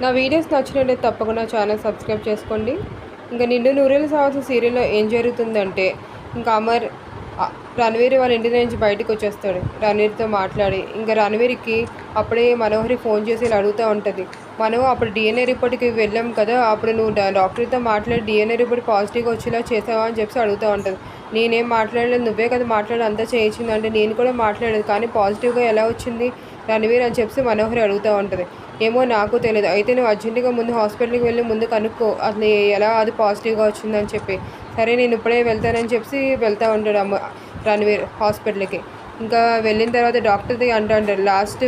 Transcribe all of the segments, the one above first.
నా వీడియోస్ నచ్చినట్లయితే తప్పకుండా ఛానల్ సబ్స్క్రైబ్ చేసుకోండి. ఇంకా నిండు నూరేళ్ళు సావాల్సిన సీరియల్లో ఏం జరుగుతుందంటే ఇంకా అమర్ రణవీర్ వాళ్ళ ఇంటి నుంచి బయటకు వచ్చేస్తాడు. రణవీర్తో మాట్లాడి ఇంకా రణవీర్కి అప్పుడే మనోహరి ఫోన్ చేసి అడుగుతూ ఉంటుంది. మనం అప్పుడు డిఎన్ఏ రిపోర్ట్కి వెళ్ళాం కదా అప్పుడు నువ్వు డాక్టర్తో మాట్లాడి డిఎన్ఏ రిపోర్ట్ పాజిటివ్గా వచ్చేలా చేసావా అని చెప్పి అడుగుతూ ఉంటుంది. నేనేం మాట్లాడలేదు నువ్వే కదా మాట్లాడి అంతా చేయించిందంటే నేను కూడా మాట్లాడలేదు కానీ పాజిటివ్గా ఎలా వచ్చింది రణవీర్ అని చెప్పి మనోహరి అడుగుతూ ఉంటుంది. ఏమో నాకు తెలియదు అయితే నువ్వు అర్జెంటుగా ముందు హాస్పిటల్కి వెళ్ళి ముందు కనుక్కో అసలు ఎలా అది పాజిటివ్గా వచ్చిందని చెప్పి. సరే నేను ఇప్పుడే వెళ్తానని చెప్పి వెళ్తూ ఉంటాడు అమ్మ. రణవీర్ హాస్పిటల్కి. ఇంకా వెళ్ళిన తర్వాత డాక్టర్ది అంటూ లాస్ట్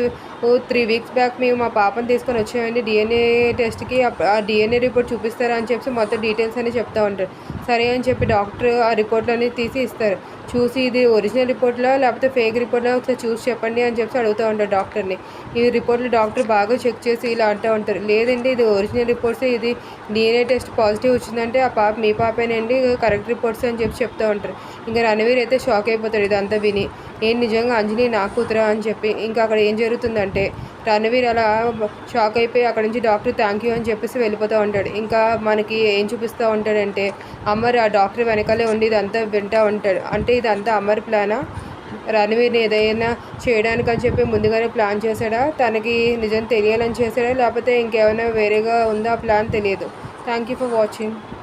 త్రీ వీక్స్ బ్యాక్ మేము మా పాపని తీసుకొని వచ్చామండి డిఎన్ఏ టెస్ట్కి ఆ డిఎన్ఏ రిపోర్ట్ చూపిస్తారా అని చెప్పి మొత్తం డీటెయిల్స్ అని చెప్తా ఉంటారు. సరే అని చెప్పి డాక్టర్ ఆ రిపోర్ట్లన్నీ తీసి ఇస్తారు. చూసి ఇది ఒరిజినల్ రిపోర్ట్లో లేకపోతే ఫేక్ రిపోర్ట్లో ఒకసారి చూసి చెప్పండి అని చెప్పి అడుగుతూ ఉంటారు డాక్టర్ని. ఈ రిపోర్ట్లు డాక్టర్ బాగా చెక్ చేసి ఇలా అంటూ ఉంటారు. లేదండి ఇది ఒరిజినల్ రిపోర్ట్స్ ఇది డిఎన్ఏ టెస్ట్ పాజిటివ్ వచ్చిందంటే ఆ పాప మీ పాపేనండి కరెక్ట్ రిపోర్ట్స్ అని చెప్పి చెప్తూ ఉంటారు. ఇంకా రణవీర్ అయితే షాక్ అయిపోతాడు ఇదంతా విని. నేను నిజంగా అంజలి నా కూతురా? అని చెప్పి ఇంకా అక్కడ ఏం జరుగుతుందంటే రణవీర్ అలా షాక్ అయిపోయి అక్కడ నుంచి డాక్టర్ థ్యాంక్ యూ అని చెప్పేసి వెళ్ళిపోతూ ఉంటాడు. ఇంకా మనకి ఏం చూపిస్తూ ఉంటాడంటే అమర్ ఆ డాక్టర్ వెనకాలే ఉండి ఇదంతా వింటూ ఉంటాడు. అంటే ఇదంతా అమర్ ప్లానా? రణవీర్ని ఏదైనా చేయడానికి అని చెప్పి ముందుగానే ప్లాన్ చేశాడా? తనకి నిజం తెలియాలని చేశాడా? లేకపోతే ఇంకేమైనా వేరేగా ఉందా? ప్లాన్ తెలియదు. Thank you for watching.